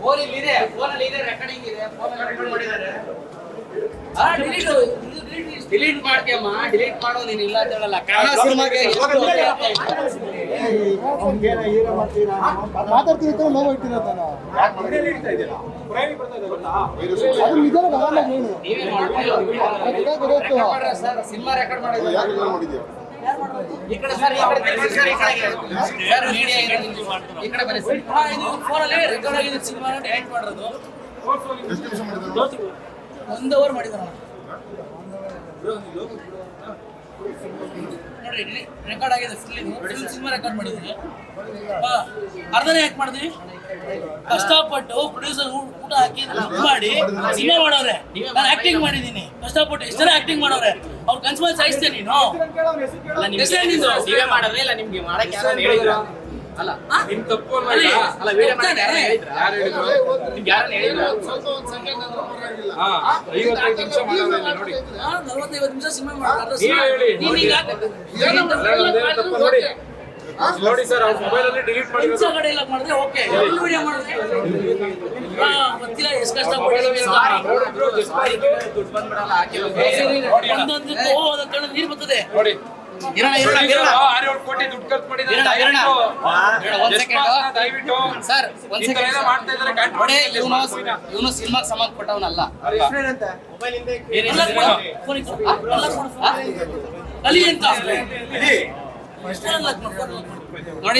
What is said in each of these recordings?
ಫೋನಲ್ಲಿ ಇದೆ ಫೋನಲ್ಲಿ ಇದೆ ರೆಕಾರ್ಡಿಂಗ್ ಇದೆ ಮಾಡಿದ್ದಾರೆ. ಡಿಲೀಟ್ ಮಾಡ್ತೀಯಮ್ಮ ಡಿಲೀಟ್ ಮಾಡೋ ನೀನು ಇಲ್ಲ ಅಂತ ಹೇಳಲ್ಲ. ಕನ್ನಡ ಸಿನಿಮಾಗೆ ನೋವು ನಾನು ಅದು ನೀವೇ ಮಾಡ್ತೀವಿ ಸಿನಿಮಾ ರೆಕಾರ್ಡ್ ಮಾಡೋದು ಈ ಕಡೆ ಸರ್ ಈ ಕಡೆ ಸರ್. ಈ ಕಡೆ ಸರ್. ಮೀಡಿಯಾ ಇರೋದು ನೀವು ಮಾಡ್ತೀರಾ? ಈ ಕಡೆ ಬನ್ನಿ ಸರ್. ಇದು ಫೋನಲ್ಲಿ ರೆಕಾರ್ಡ್ ಆಗಿದೆ ಸಿನಿಮಾ ಎಡಿಟ್ ಮಾಡಿರೋದು. ಒಂದು ಅವರ್ ಮಾಡಿದಾರಣ ನೋಡಿ ರೆಕಾರ್ಡ್ ಆಗಿದೆ film film full cinema record ಮಾಡಿದ್ರಿ ಆ, ಅರ್ಧನೇ ಯಾಕೆ ಮಾಡಿದ್ವಿ. ಕಷ್ಟಪಟ್ಟು ಪ್ರೊಡ್ಯೂಸರ್ ಊಟ ಹಾಕಿ ಮಾಡಿ ಸಿನಿಮಾ ಮಾಡವ್ರೆ ನಾನು ಆಕ್ಟಿಂಗ್ ಮಾಡಿದ್ದೀನಿ. ಕಷ್ಟಪಟ್ಟು ಎಷ್ಟು ಜನ ಆಕ್ಟಿಂಗ್ ಮಾಡವ್ರೆ ಅವ್ರ ಕನ್ಸ್ಮಲ್ ಸಾಯಿಸ್ತೇನೆ ನೀನು? ಮಾಡಿದ್ರೆ ಇಲ್ಲ ನಿಮ್ಗೆ ಮಾಡಕ್ಕೆ ಯಾರು ಹೇಳಿದ್ರ. ಅಲ್ಲ. ನಿಮ್ ತಪ್ಪು ಅಲ್ಲಿ, ವಿಡಿಯೋ. ಮಾಡಕ್ಕೆ ಯಾರು ಹೇಳಿದ್ರ? ಯಾರು ಹೇಳಿದ್ರು? ನಿಮ್ಗೆ ಯಾರು ಹೇಳಿದ್ರ? ಹಾ ಐವತ್ತೈದು ನಿಮಿಷ ಮಾಡೋದು ನೋಡಿ. ನಲವತ್ತೈವತ್ತು ನಿಮಿಷ ಸಿನಿಮಾ ನೀವೇ ಹೇಳಿ, ತಪ್ಪು ನೋಡಿ. ನೋಡಿ ಸರ್ ಅವ್ರ ಮೊಬೈಲ್ ಅಲ್ಲಿ ಡಿಲೀಟ್ ಮಾಡಿ ಇನ್ಸ್ಟಾಗ್ರಾಮ್ ಇಲ್ಲ ಮಾಡಿದ್ರೆ ಓಕೆ. ಫುಲ್ ವಿಡಿಯೋ ಮಾಡಿದ್ರೆ ಆ, ಗೊತ್ತಿಲ್ಲ ಎಷ್ಟು ಕಷ್ಟ ಪಟ್ಟಿದ್ದೀವಿ ದುಡ್ಡು ಬಂದ್ಬಿಡಲ್ಲ ಹೋದ ಕಣ್ಣು ನೀರು ಬರ್ತದೆ. ನೋಡಿ. ಆರೇಳು ಕೋಟಿ ದುಡ್ಡು ಖರ್ಚು ಮಾಡಿದ್ದಾರೆ. ಸರ್ ಒಂದ್ ಸೆಕೆಂಡ್ ನೋಡಿ ಇವನು ಸಿನಿಮಾಗೆ ಸಂಬಂಧಪಟ್ಟವನಲ್ಲ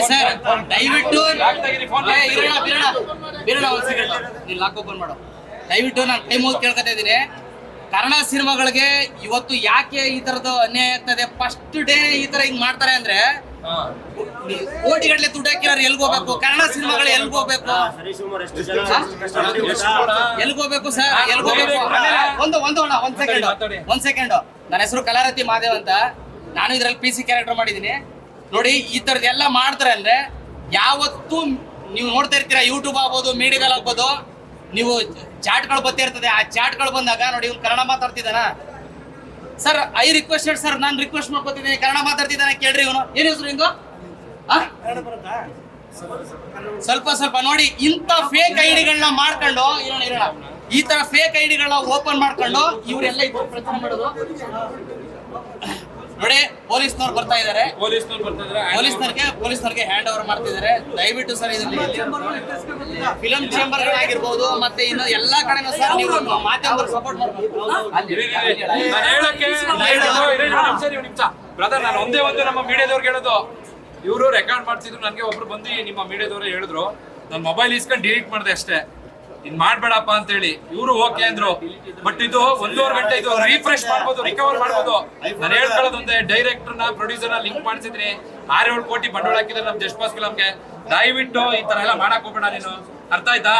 ಸರ್ ದಯವಿಟ್ಟು ಲಾಕ್ ತೆಗೀರಿ, ಫೋನ್ ಲಾಕ್ ಏ, ಇರೋಣ ಬೀರೋಣ. ಬೀರೋಣ ಒಂದ್ ಸೆಕೆಂಡ್ ನೀನ್ ಲಾಕ್ ಓಪನ್ ಮಾಡೋ. ದಯವಿಟ್ಟು ನಾನು ಟೈಮ್ ಮುಗಿದು ಕೇಳ್ಕೊತಾ ಇದ್ದೀನಿ. ಕನ್ನಡ ಸಿನಿಮಾಗಳಿಗೆ ಇವತ್ತು ಯಾಕೆ ಈ ತರದ್ದು ಅನ್ಯಾಯ ಆಗ್ತದೆ? ಫಸ್ಟ್ ಡೇ ಈ ತರ ಹಿಂಗ್ ಮಾಡ್ತಾರೆ ಅಂದ್ರೆ. ಕೋಟಿಗಟ್ಟಲೆ ದುಡ್ಡು ಹಾಕಿರೋರು ಎಲ್ಗ್ ಹೋಗ್ಬೇಕು? ಕನ್ನಡ ಸಿನಿಮಾಗಳು ಎಲ್ಗ್ ಹೋಗ್ಬೇಕು? ಎಲ್ಗ್ ಹೋಗ್ಬೇಕು ಸರ್? ಎಲ್ಗ್ ಹೋಗ್ಬೇಕು? ಒಂದು ಒಂದು ಅಣ್ಣ ಒಂದ್ ಸೆಕೆಂಡ್. ಒಂದ್ ಸೆಕೆಂಡ್ ನನ್ನ ಹೆಸರು ಕಲಾರತಿ ಮಾದೇವ್ ಅಂತ. ನಾನು ಇದ್ರಲ್ಲಿ ಪಿ ಸಿ ಕ್ಯಾರೆಕ್ಟರ್ ಮಾಡಿದೀನಿ ನೋಡಿ ಈ ತರದ್ ಎಲ್ಲ ಮಾಡ್ತಾರೆ ಅಂದ್ರೆ ಯಾವತ್ತೂ ನೀವು ನೋಡ್ತಾ ಇರ್ತೀರಾ ಯೂಟ್ಯೂಬ್ ಆಗ್ಬೋದು ಮೀಡಿಯಾದಲ್ಲಿ ಆಗ್ಬೋದು ನೀವು ಚಾಟ್ಗಳು ಬತ್ತೇ ಇರ್ತದೆ, ಆ ಚಾಟ್ಗಳು ಬಂದಾಗ ನೋಡಿ ಇವ್ನು ಕನ್ನಡ ಮಾತಾಡ್ತಿದ್ದಾನ? ಸರ್ ಐ ರಿಕ್ವೆಸ್ಟೆಡ್ ಸರ್ ನಾನು ರಿಕ್ವೆಸ್ಟ್ ಮಾಡ್ಕೊತಿದ್ದೀನಿ. ಕನ್ನಡ ಮಾತಾಡ್ತಿದ್ದಾನೆ, ಕೇಳ್ರಿ ಇವನು. ಏನ್ ಹೆಸರು ಆ? ಸ್ವಲ್ಪ ಸ್ವಲ್ಪ ನೋಡಿ, ಇಂಥ ಫೇಕ್ ಐಡಿಗಳನ್ನ ಮಾಡ್ಕೊಂಡು, ಇರೋಣ ಈ ತರ ಫೇಕ್ ಐಡಿಗಳನ್ನ ಓಪನ್ ಮಾಡ್ಕೊಂಡು, ಇವರೆಲ್ಲ ಪ್ರಚಾರ ಮಾಡೋದು. ನೋಡಿ ಪೊಲೀಸ್ನವ್ರು ಬರ್ತಾ ಇದ್ದಾರೆ ಪೊಲೀಸ್ನವ್ರು ಬರ್ತಾ ಇದ್ದಾರೆ ಪೊಲೀಸ್ನವ್ರಿಗೆ ಪೊಲೀಸ್ನವ್ರಿಗೆ ಹ್ಯಾಂಡ್ ಓವರ್ ಮಾಡ್ತಿದ್ದಾರೆ ದಯವಿಟ್ಟು ಸರ್ ಇದರಲ್ಲಿ ಫಿಲಂ ಚೇಂಬರ್ ಆಗಿರ್ಬೋದು ಮತ್ತೆ ಇನ್ನು ಎಲ್ಲಾ ಕಡೆನೂ ಸರ್ ನೀವು ಮಾಧ್ಯಮದವ್ರು ಸಪೋರ್ಟ್ ಮಾಡ್ಬೇಕು ಬ್ರದರ್ ನಾನು ಒಂದೇ ಒಂದು ನಮ್ಮ ಮೀಡಿಯಾದವ್ರಿಗೆ ಹೇಳೋದು. ಇವರು ರೆಕಾರ್ಡ್ ಮಾಡ್ತಿದ್ರು ನನಗೆ ಒಬ್ರು ಬಂದು ನಿಮ್ಮ ಮೀಡಿಯಾದವ್ರು ಹೇಳಿದ್ರು. ನನ್ನ ಮೊಬೈಲ್ ಇಸ್ಕೊಂಡು ಡಿಲೀಟ್ ಮಾಡಿದೆ ಅಷ್ಟೇ. ಇನ್ ಮಾಡ್ಬೇಡಪ್ಪ ಅಂತ ಹೇಳಿ ಇವರು ಓಕೆ ಅಂದ್ರು. ಬಟ್ ಇದು ಒಂದೂವರೆ ಗಂಟೆ ಇದು ರಿಫ್ರೆಶ್ ಮಾಡ್ಬೋದು ರಿಕವರ್ ಮಾಡ್ಬೋದು. ನಾನು ಹೇಳ್ಕೊಳ್ಳೋದು ಒಂದೇ ಡೈರೆಕ್ಟರ್ನ ಪ್ರೊಡ್ಯೂಸರ್ನ ಲಿಂಕ್ ಮಾಡಿಸಿದ್ರಿ. ಆರೇಳು ಕೋಟಿ ಬಂಡವಾಳ ಹಾಕಿದ್ರೆ ನಮ್ ಜಸ್ಟ್ ಪಾಸ್ ನಮ್ಗೆ. ದಯವಿಟ್ಟು ಈ ತರ ಎಲ್ಲ ಮಾಡಕ್ ಹೋಗ್ಬೇಡ ನೀನು. ಅರ್ಥ ಆಯ್ತಾ?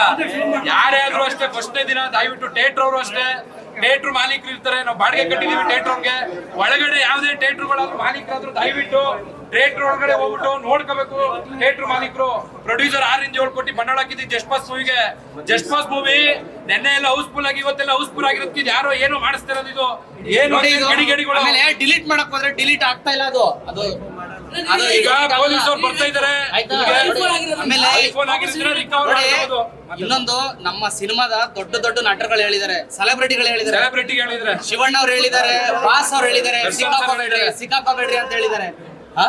ಯಾರೇ ಆದ್ರೂ ಅಷ್ಟೇ ಫಸ್ಟ್ನೇ ದಿನ ದಯವಿಟ್ಟು ಥಿಯೇಟರ್ ಅವರು ಅಷ್ಟೇ. ಥಿಯೇಟರ್ ಮಾಲೀಕರು ಇರ್ತಾರೆ. ನಾವು ಬಾಡಿಗೆ ಕಟ್ಟಿದೀವಿ ಥಿಯೇಟರ್ಗೆ ಒಳಗಡೆ ಯಾವುದೇ ಥಿಯೇಟರ್ಗಳಾದ್ರೂ ಮಾಲೀಕರಾದ್ರೂ ದಯವಿಟ್ಟು ಥಿಯೇಟರ್ ಒಳಗಡೆ ಹೋಗ್ಬಿಟ್ಟು ನೋಡ್ಕೋಬೇಕು ಥಿಯೇಟರ್ ಮಾಲೀಕರು. ಪ್ರೊಡ್ಯೂಸರ್ ಆರಿಂದ ಏಳು ಕೋಟಿ ಬಂಡವಾಳ ಹಾಕಿದ್ವಿ just pass ಮೂವಿಗೆ. Just pass movie. ನೆನ್ನೆ ಎಲ್ಲ ಹೌಸ್ಫುಲ್ ಆಗಿ ಇವತ್ತೆಲ್ಲ ಹೌಸ್ಫುಲ್ ಆಗಿರೋದಕ್ಕೆ ಇದು ಯಾರೋ ಏನೋ ಮಾಡಿಸ್ತಿರೋದು ಇದು. ಏನು ಡಿಲೀಟ್ ಮಾಡಕ್ ಹೋದ್ರೆ ಡಿಲೀಟ್ ಆಗ್ತಾ ಇಲ್ಲ ಅದು. ಅದು ಅದು ಈಗ ಬರ್ತಾ ಐಫೋನ್ ಆಗಿದ್ರೆ ರಿಕವರ್ ನೋಡಿ, ಇನ್ನೊಂದು ನಮ್ಮ ಸಿನಿಮಾದ ದೊಡ್ಡ ದೊಡ್ಡ ನಟರುಗಳು ಹೇಳಿದ್ದಾರೆ. ಸೆಲೆಬ್ರಿಟಿಗಳು ಹೇಳಿದ್ದಾರೆ. ಸೆಲೆಬ್ರಿಟಿ ಹೇಳಿದ್ರೆ. ಶಿವಣ್ಣ ಅವ್ರು ಹೇಳಿದ್ದಾರೆ ವಾಸ್ ಅವ್ರು ಹೇಳಿದ್ದಾರೆ ಸಿಕ್ಕಾಕೋಬೇಡ್ರಿ ಅಂತ ಹೇಳಿದ್ದಾರೆ. ಹಾ?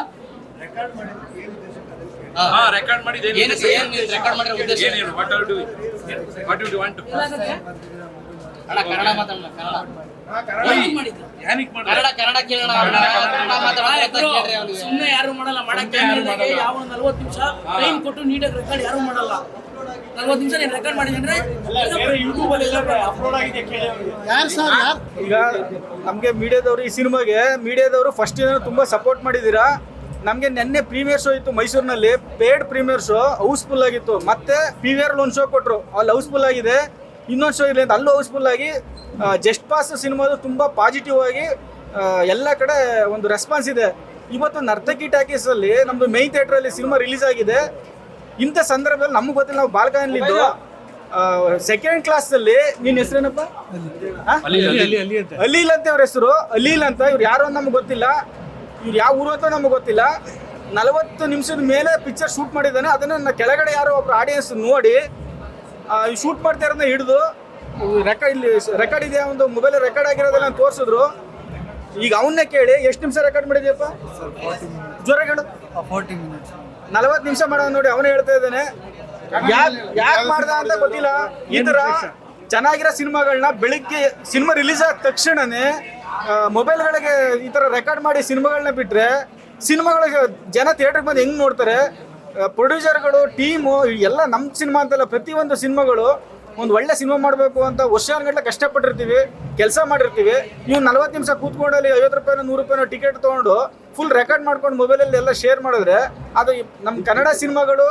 ಹಾ. ಹಾ ರೆಕಾರ್ಡ್ ಏನ್ ರೆಕಾರ್ಡ್ ಮಾಡಿರೋ ಉದ್ದೇಶ? ಏನು what are do what you want ಅಣ್ಣ ಕನ್ನಡ ಮಾತಾಡೋಣ ಕನ್ನಡ. ಏನ್ ಮಾಡಿದ್ರು. ಯಾನಿಕ್ ಮಾಡ ಕನ್ನಡ ಕನ್ನಡ ಕೇಳೋಣ. ಸುಮ್ಮನೆ ಯಾರು ಮಾಡಲ್ಲ ಮಾಡಕ್ಕೆ. ಯಾವ ನಲ್ವತ್ತು ನಿಮಿಷ ಟೈಮ್ ಕೊಟ್ಟು ನೀಟಾಗಿ ರೆಕಾರ್ಡ್ ಯಾರು ಮಾಡಲ್ಲ. ನಲ್ವತ್ತು ನಿಮಿಷ ನೀನು ರೆಕಾರ್ಡ್ ಮಾಡಿದ್ರೆ ಯೂಟ್ಯೂಬ್ ಅಲ್ಲಿ ಅಪ್ಲೋಡ್ ಆಗಿದೆ ಕೇಳಿ ಅವ್ರಿಗೆ. ಯಾರು ಸರ್ ಯಾರು? ಈಗ ನಮಗೆ ಮೀಡಿಯಾದವರು ಈ ಸಿನಿಮಾಗೆ ಮೀಡಿಯಾದವರು ಫಸ್ಟ್ ತುಂಬ ಸಪೋರ್ಟ್ ಮಾಡಿದೀರಾ ನಮಗೆ ನಿನ್ನೆ ಪ್ರೀಮಿಯರ್ ಶೋ ಇತ್ತು ಮೈಸೂರಿನಲ್ಲಿ ಪೇಡ್ ಪ್ರೀಮಿಯರ್ ಶೋ ಹೌಸ್ಫುಲ್ ಆಗಿತ್ತು. ಮತ್ತೆ ಪಿ ವಿ ಆರ್ ಒಂದು ಶೋ ಕೊಟ್ಟರು ಅಲ್ಲಿ ಹೌಸ್ಫುಲ್ ಆಗಿದೆ. ಇನ್ನೊಂದು ಶೋ ಇಲ್ಲ ಅಂತ. ಅಲ್ಲೂ ಹೌಸ್ಫುಲ್ ಆಗಿ ಜಸ್ಟ್ ಪಾಸ್ ಸಿನಿಮಾದು ತುಂಬ ಪಾಸಿಟಿವ್ ಆಗಿ ಎಲ್ಲ ಕಡೆ ಒಂದು ರೆಸ್ಪಾನ್ಸ್ ಇದೆ. ಇವತ್ತು ನರ್ತಕಿ ಟಾಕೀಸಲ್ಲಿ ನಮ್ಮದು ಮೈನ್ ಥಿಯೇಟ್ರಲ್ಲಿ ಸಿನಿಮಾ ರಿಲೀಸ್ ಆಗಿದೆ. ಇಂಥ ಸಂದರ್ಭದಲ್ಲಿ ನಮಗೆ ಗೊತ್ತಿಲ್ಲ ನಾವು ಬಾಲ್ಕನಿಲಿದ್ದು ಸೆಕೆಂಡ್ ಕ್ಲಾಸಲ್ಲಿ ನಿನ್ನ ಹೆಸರೇನಪ್ಪ? ಅಲೀಲ್ ಅಂತ ಅವ್ರ ಹೆಸರು. ಅಲೀಲ್ ಅಂತ ಇವ್ರು ಯಾರು ಅಂತ ನಮ್ಗೆ ಗೊತ್ತಿಲ್ಲ. ಇವ್ರು ಯಾವ ಊರು ಅಂತ ನಮ್ಗೆ ಗೊತ್ತಿಲ್ಲ. ನಲವತ್ತು ನಿಮಿಷದ ಮೇಲೆ ಪಿಕ್ಚರ್ ಶೂಟ್ ಮಾಡಿದ್ದಾನೆ. ಅದನ್ನ ಕೆಳಗಡೆ ಯಾರೋ ಒಬ್ರು ಆಡಿಯನ್ಸ್ ನೋಡಿ ಶೂಟ್ ಮಾಡ್ತಾ ಇರೋದನ್ನ ಹಿಡಿದು ರೆಕಾರ್ಡ್ ಇಲ್ಲಿ ರೆಕಾರ್ಡ್ ಇದೆ ಒಂದು ಮೊಬೈಲ್ ರೆಕಾರ್ಡ್ ಆಗಿರೋದನ್ನ ತೋರಿಸಿದ್ರು. ಈಗ ಅವನ್ನೇ ಕೇಳಿ ಎಷ್ಟು ನಿಮಿಷ ರೆಕಾರ್ಡ್ ಮಾಡಿದ್ಯಪ್ಪ? ಜ್ವರ ಹೇಳು. ಮಿನಿಟ್ಸ್ ನಲವತ್ತು ನಿಮಿಷ ಮಾಡೋದು ನೋಡಿ ಅವನೇ ಹೇಳ್ತಾ ಇದ್ದಾನೆ. ಯಾಕೆ ಯಾಕೆ ಮಾಡ್ದ ಅಂತ ಗೊತ್ತಿಲ್ಲ. ಇದರ ಚೆನ್ನಾಗಿರೋ ಸಿನಿಮಾಗಳನ್ನ ಬೆಳಿಗ್ಗೆ ಸಿನಿಮಾ ರಿಲೀಸ್ ಆದ ತಕ್ಷಣನೇ ಮೊಬೈಲ್ಗಳಿಗೆ ಈ ಥರ ರೆಕಾರ್ಡ್ ಮಾಡಿ ಸಿನಿಮಾಗಳನ್ನ ಬಿಟ್ಟರೆ ಸಿನಿಮಾಗಳಿಗೆ ಜನ ಥಿಯೇಟರ್ಗೆ ಬಂದು ಹೆಂಗೆ ನೋಡ್ತಾರೆ? ಪ್ರೊಡ್ಯೂಸರ್ಗಳು, ಟೀಮು ಎಲ್ಲ ನಮ್ಮ ಸಿನಿಮಾ ಅಂತಲ್ಲ, ಪ್ರತಿಯೊಂದು ಸಿನಿಮಾಗಳು ಒಂದು ಒಳ್ಳೆ ಸಿನಿಮಾ ಮಾಡಬೇಕು ಅಂತ ವರ್ಷಾನ್ಗಟ್ಲೆ ಕಷ್ಟಪಟ್ಟಿರ್ತೀವಿ, ಕೆಲಸ ಮಾಡಿರ್ತೀವಿ. ನೀವು ನಲ್ವತ್ತು ನಿಮಿಷ ಕೂತ್ಕೊಂಡಲ್ಲಿ ಐವತ್ತು ರೂಪಾಯಿನೋ, ನೂರು ರೂಪಾಯಿನೋ ಟಿಕೆಟ್ ತೊಗೊಂಡು ಫುಲ್ ರೆಕಾರ್ಡ್ ಮಾಡ್ಕೊಂಡು ಮೊಬೈಲಲ್ಲಿ ಎಲ್ಲ ಶೇರ್ ಮಾಡಿದ್ರೆ, ಅದು ನಮ್ಮ ಕನ್ನಡ ಸಿನಿಮಾಗಳು,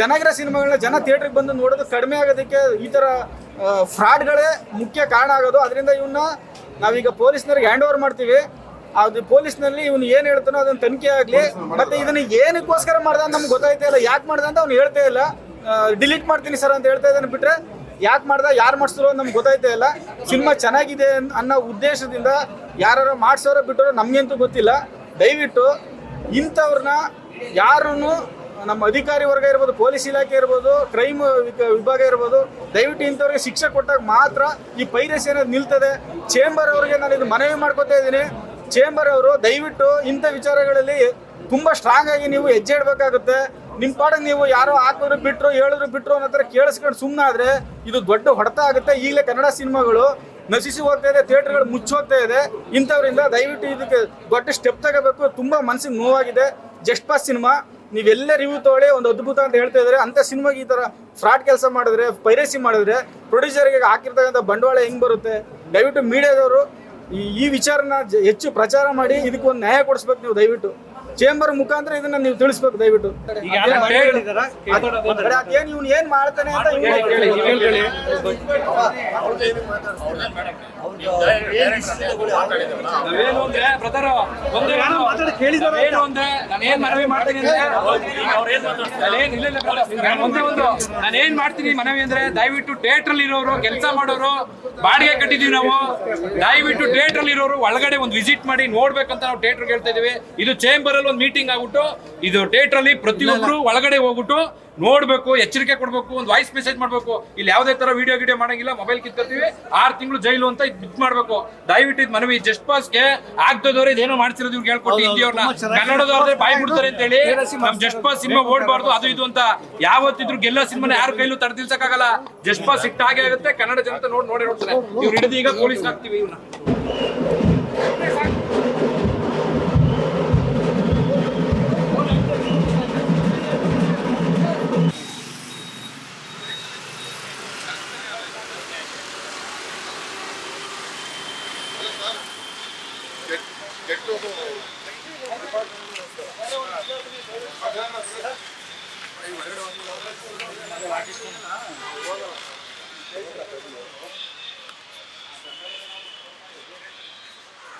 ಚೆನ್ನಾಗಿರೋ ಸಿನಿಮಾಗಳನ್ನ ಜನ ಥಿಯೇಟ್ರಿಗೆ ಬಂದು ನೋಡೋದು ಕಡಿಮೆ ಆಗೋದಕ್ಕೆ ಈ ಥರ ಫ್ರಾಡ್ಗಳೇ ಮುಖ್ಯ ಕಾರಣ ಆಗೋದು. ಅದರಿಂದ ಇವನ್ನ ನಾವೀಗ ಪೊಲೀಸ್ನವ್ರಿಗೆ ಹ್ಯಾಂಡ್ ಓವರ್ ಮಾಡ್ತೀವಿ. ಅದು ಪೊಲೀಸ್ನಲ್ಲಿ ಇವನು ಏನು ಹೇಳ್ತಾನೋ ಅದನ್ನ ತನಿಖೆ ಆಗಲಿ ಮತ್ತೆ ಇದನ್ನ ಏನಕ್ಕೋಸ್ಕರ ಮಾಡ್ದ ಅಂತ ನಮ್ಗೆ ಗೊತ್ತಾಯ್ತಾ ಇಲ್ಲ. ಯಾಕೆ ಮಾಡ್ದ ಅಂತ ಅವ್ನು ಹೇಳ್ತಾ ಇಲ್ಲ. ಡಿಲೀಟ್ ಮಾಡ್ತೀನಿ ಸರ್ ಅಂತ ಹೇಳ್ತಾ ಇದ್ದಾನೆ ಬಿಟ್ರೆ ಯಾಕೆ ಮಾಡ್ದ ಯಾರು ಮಾಡಿಸ್ತಾರೋ ನಮ್ಗೆ ಗೊತ್ತಾಯ್ತಾ ಇಲ್ಲ. ಸಿನಿಮಾ ಚೆನ್ನಾಗಿದೆ ಅನ್- ಅನ್ನೋ ಉದ್ದೇಶದಿಂದ ಯಾರು ಮಾಡಿಸೋರೋ ಬಿಟ್ಟರೋ ನಮಗಂತೂ ಗೊತ್ತಿಲ್ಲ. ದಯವಿಟ್ಟು ಇಂಥವ್ರನ್ನ ಯಾರೂ ನಮ್ಮ ಅಧಿಕಾರಿ ವರ್ಗ ಇರ್ಬೋದು ಪೊಲೀಸ್ ಇಲಾಖೆ ಇರ್ಬೋದು ಕ್ರೈಮ್ ವಿಭಾಗ ಇರ್ಬೋದು ದಯವಿಟ್ಟು ಇಂಥವ್ರಿಗೆ ಶಿಕ್ಷೆ ಕೊಟ್ಟಾಗ ಮಾತ್ರ ಈ ಪೈರಸಿ ಏನಾದ್ರು ನಿಲ್ತದೆ. ಚೇಂಬರ್ ಅವರಿಗೆ ನಾನು ಇದು ಮನವಿ ಮಾಡ್ಕೊತಾ ಇದ್ದೀನಿ. ಚೇಂಬರ್ ಅವರು ದಯವಿಟ್ಟು ಇಂಥ ವಿಚಾರಗಳಲ್ಲಿ ತುಂಬಾ ಸ್ಟ್ರಾಂಗ್ ಆಗಿ ನೀವು ಹೆಜ್ಜೆ ಇಡಬೇಕಾಗುತ್ತೆ. ನಿಮ್ಮ ಪಾಡಿಗೆ ನೀವು ಯಾರೋ ಹಾಕಿದ್ರು ಬಿಟ್ರು ಹೇಳಿದ್ರು ಬಿಟ್ರು ಅನ್ನೋ ಥರ ಕೇಳಿಸ್ಕೊಂಡು ಸುಮ್ಮನಾದ್ರೆ ಇದು ದೊಡ್ಡ ಹೊಡೆತ ಆಗುತ್ತೆ. ಈಗಲೇ ಕನ್ನಡ ಸಿನಿಮಾಗಳು ನಶಿಸಿ ಹೋಗ್ತಾ ಇದೆ, ಥಿಯೇಟರ್ಗಳು ಮುಚ್ಚೋಗ್ತಾ ಇದೆ. ಇಂಥವ್ರಿಂದ ದಯವಿಟ್ಟು ಇದಕ್ಕೆ ದೊಡ್ಡ ಸ್ಟೆಪ್ ತಗೋಬೇಕು. ತುಂಬ ಮನಸ್ಸಿಗೆ ನೋವಾಗಿದೆ. ಜಸ್ಟ್ ಪಾಸ್ ಸಿನಿಮಾ, ನೀವೆಲ್ಲ ರಿವ್ಯೂ ತೊಗೊಳ್ಳಿ. ಒಂದು ಅದ್ಭುತ ಅಂತ ಹೇಳ್ತಾ ಇದ್ದಾರೆ ಅಂತ ಸಿನಿಮಾಗೆ ಈ ಥರ ಫ್ರಾಡ್ ಕೆಲಸ ಮಾಡಿದ್ರೆ ಪೈರಸಿ ಮಾಡಿದ್ರೆ ಪ್ರೊಡ್ಯೂಸರ್ಗೆ ಹಾಕಿರ್ತಕ್ಕಂಥ ಬಂಡವಾಳ ಹೆಂಗೆ ಬರುತ್ತೆ? ದಯವಿಟ್ಟು ಮೀಡಿಯಾದವರು ಈ ವಿಚಾರನ ಹೆಚ್ಚು ಪ್ರಚಾರ ಮಾಡಿ ಇದಕ್ಕೊಂದು ನ್ಯಾಯ ಕೊಡಿಸ್ಬೇಕು ನೀವು ದಯವಿಟ್ಟು. ಚೇಂಬರ್ ಮುಖಾಂತರ ಇದನ್ನ ನೀವು ತಿಳಿಸ್ಬೇಕು ದಯವಿಟ್ಟು. ಅದೇನು ಇವ್ನು ಏನ್ ಮಾಡ್ತಾನೆ ಅಂತ ಇವ್ನು ನಾವೇನು ಅಂದ್ರೆ ಬ್ರದರ್ ಒಂದೇ ಒಂದು- ಏನು ಅಂದ್ರೆ ನಾನು ಏನ್ ಮನವಿ ಮಾಡ್ತೀನಿ ಅಂದ್ರೆ ನಾನೇನ್ ಇಲ್ಲ ಇಲ್ಲ ನಾನು ಒಂದೇ ಒಂದು ನಾನು ಏನ್ ಮಾಡ್ತೀನಿ ಮನವಿ ಅಂದ್ರೆ ದಯವಿಟ್ಟು ಥಿಯೇಟರ್ ಅಲ್ಲಿ ಇರೋರು ಕೆಲಸ ಮಾಡೋರು ಬಾಡಿಗೆ ಕಟ್ಟಿದೀವಿ ನಾವು. ದಯವಿಟ್ಟು ಥಿಯೇಟರ್ ಅಲ್ಲಿ ಇರೋರು ಒಳಗಡೆ ಒಂದು ವಿಸಿಟ್ ಮಾಡಿ ನೋಡ್ಬೇಕಂತ ನಾವು ಥಿಯೇಟರ್ ಹೇಳ್ತಾ ಇದೀವಿ ಇದು ಚೇಂಬರ್ ಅಲ್ಲಿ ಒಂದು ಮೀಟಿಂಗ್ ಆಗ್ಬಿಟ್ಟು ಇದು ಥಿಯೇಟರ್ ಅಲ್ಲಿ ಪ್ರತಿಯೊಬ್ರು ಒಳಗಡೆ ಹೋಗ್ಬಿಟ್ಟು ನೋಡ್ಬೇಕು ಎಚ್ಚರಿಕೆ ಕೊಡ್ಬೇಕು ಒಂದು ವಾಯ್ಸ್ ಮೆಸೇಜ್ ಮಾಡ್ಬೇಕು. ಇಲ್ಲಿ ಯಾವುದೇ ತರ ವಿಡಿಯೋ ಗಿಡಿಯೋ ಮಾಡಂಗಿಲ್ಲ ಮೊಬೈಲ್ ಕಿತ್ಕೊತೀವಿ. ಆರು ತಿಂಗಳು ಜೈಲು ಅಂತ ಇದು ಮಾಡ್ಬೇಕು. ದಯವಿಟ್ಟು ಇದು ಮನವಿ. ಜಸ್ಟ್ ಪಾಸ್ಗೆ ಆಗ್ತದವ್ರೆ ಇದೇನೋ ಮಾಡ್ತಿರೋದು ಇವ್ರಿಗೆ ಹೇಳ್ಕೊಟ್ಟು ಹಿಂದಿಯವ್ರನ್ನ. ಕನ್ನಡದವ್ರದ್ರೆ ಬಾಯಿ ಬಿಡ್ತಾರೆ ಅಂತ ಹೇಳಿ ನಮ್ ಜಸ್ಟ್ ಪಾಸ್ ಸಿನಿಮಾ ಓಡಬಾರ್ದು ಅದು ಇದು ಅಂತ ಯಾವತ್ತಿದ್ರು ಗೆಲ್ಲ ಸಿನಿಮಾನ ಯಾರ ಕೈಲೂ ತಡೆದಿಲ್ಸಕ್ಕಾಗಲ್ಲ ಜಸ್ಟ್ ಪಾಸ್ ಸಿಕ್ತ ಹಾಗೆ ಆಗುತ್ತೆ. ಕನ್ನಡ ಜನತೆ ನೋಡಿ ನೋಡಿ ನೋಡ್ತಾರೆ. ಇವ್ರು ಹಿಡಿದು ಈಗ ಪೊಲೀಸ್ ಹಾಕ್ತಿವಿ ಇವ್ನ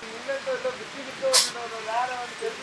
ಇಲ್ಲ ಬಿಟ್ಟು ಬಿಟ್ಟು ಒಂದು ಲಾರ ಒಂದು